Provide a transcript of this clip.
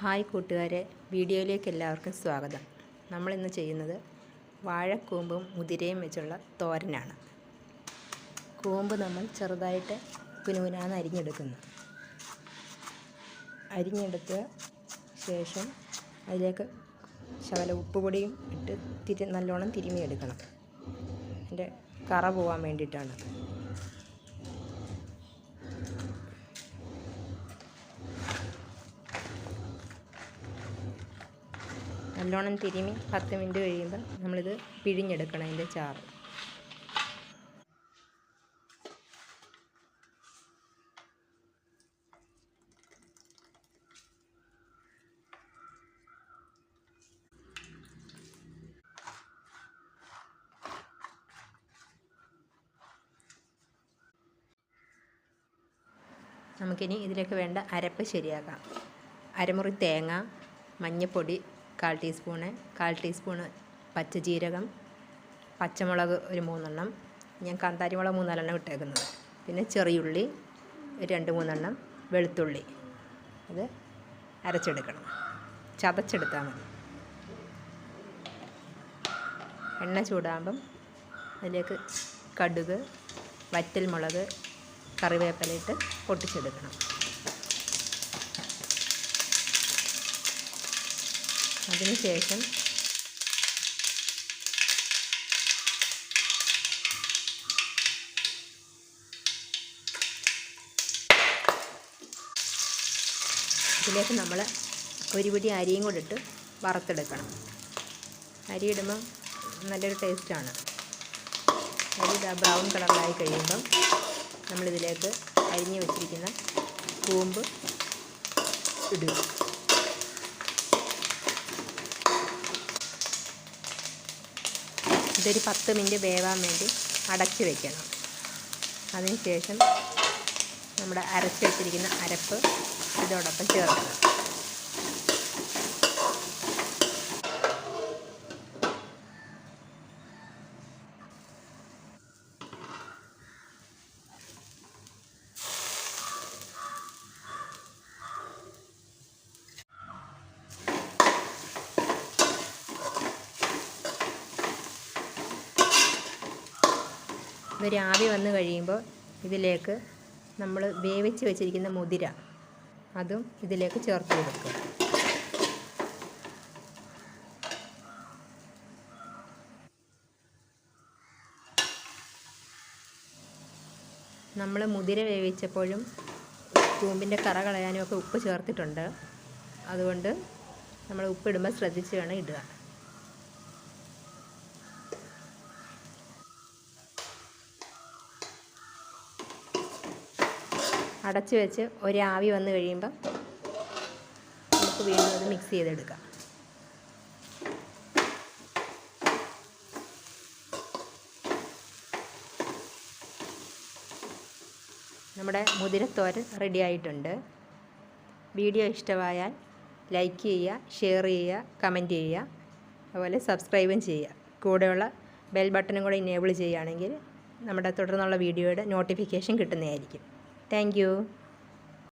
Hi കൂട്ടുകാരെ വീഡിയോയിലേക്ക് എല്ലാവർക്കും സ്വാഗതം. നമ്മളിന്ന് ചെയ്യുന്നത് വാഴക്കൂമ്പും മുതിരയും വെച്ചുള്ള തോരനാണ്. കൂമ്പ് നമ്മൾ ചെറുതായിട്ട് കുനുകുനാന്ന് അരിഞ്ഞെടുക്കുന്നു. അരിഞ്ഞെടുത്ത ശേഷം അതിലേക്ക് ശകല ഉപ്പുപൊടിയും ഇട്ട് തിരി നല്ലോണം തിരുമിയെടുക്കണം. അതിന്റെ കറ പോവാൻ വേണ്ടിയിട്ടാണ്. നല്ലോണം തിരുമി പത്ത് മിനിറ്റ് കഴിയുമ്പോൾ നമ്മളിത് പിഴിഞ്ഞെടുക്കണം അതിന്റെ ചാറ്. നമുക്കിനി ഇതിലേക്ക് വേണ്ട അരപ്പ് ശരിയാക്കാം. അരമുറി തേങ്ങ മഞ്ഞൾപ്പൊടി കാൽ ടീസ്പൂണ് കാൽ ടീസ്പൂണ് പച്ചജീരകം പച്ചമുളക് ഒരു മൂന്നെണ്ണം. ഞാൻ കാന്താരിമുളക് മൂന്നാലെണ്ണം ഇട്ടേക്കുന്നത്. പിന്നെ ചെറിയുള്ളി രണ്ട് മൂന്നെണ്ണം വെളുത്തുള്ളി. അത് അരച്ചെടുക്കണം. ചതച്ചെടുത്താൽ മതി. എണ്ണ ചൂടാകുമ്പം അതിലേക്ക് കടുക് വറ്റൽമുളക് കറിവേപ്പിലയിട്ട് പൊട്ടിച്ചെടുക്കണം. അതിനുശേഷം ഇതിലേക്ക് നമ്മൾ ഒരു പിടി അരിയും കൂടെ ഇട്ട് വറുത്തെടുക്കണം. അരി ഇടുമ്പം നല്ലൊരു ടേസ്റ്റാണ് അരി ബ്രൗൺ കളറിലായി കഴിയുമ്പം നമ്മളിതിലേക്ക് അരിഞ്ഞ് വെച്ചിരിക്കുന്ന കൂമ്പ് ഇടുക. ഇതൊരു പത്ത് മിനിറ്റ് വേവാൻ വേണ്ടി അടച്ച് വെക്കണം. അതിനുശേഷം നമ്മുടെ അരച്ച് വെച്ചിരിക്കുന്ന അരപ്പ് ഇതോടൊപ്പം ചേർക്കണം. ഇതൊരു ആവി വന്നു കഴിയുമ്പോൾ ഇതിലേക്ക് നമ്മൾ വേവിച്ച് വെച്ചിരിക്കുന്ന മുതിര അതും ഇതിലേക്ക് ചേർത്ത് കൊടുക്കുക. നമ്മൾ മുതിര വേവിച്ചപ്പോഴും കൂമ്പിന്റെ കറ കളയാനും ഒക്കെ ഉപ്പ് ചേർത്തിട്ടുണ്ട്. അതുകൊണ്ട് നമ്മൾ ഉപ്പിടുമ്പോൾ ശ്രദ്ധിച്ച് വേണം ഇടുക. അടച്ച് വെച്ച് ഒരാവി വന്നു കഴിയുമ്പം നമുക്ക് വീണ്ടും അത് മിക്സ് ചെയ്തെടുക്കാം. നമ്മുടെ മുതിരത്തോരൻ റെഡി ആയിട്ടുണ്ട്. വീഡിയോ ഇഷ്ടമായാൽ ലൈക്ക് ചെയ്യുക ഷെയർ ചെയ്യുക കമന്റ് ചെയ്യുക അതുപോലെ സബ്സ്ക്രൈബും ചെയ്യുക. കൂടെയുള്ള ബെൽ ബട്ടണും കൂടെ ഇനേബിൾ ചെയ്യുകയാണെങ്കിൽ നമ്മുടെ തുടർന്നുള്ള വീഡിയോയുടെ നോട്ടിഫിക്കേഷൻ കിട്ടുന്നതായിരിക്കും. Thank you.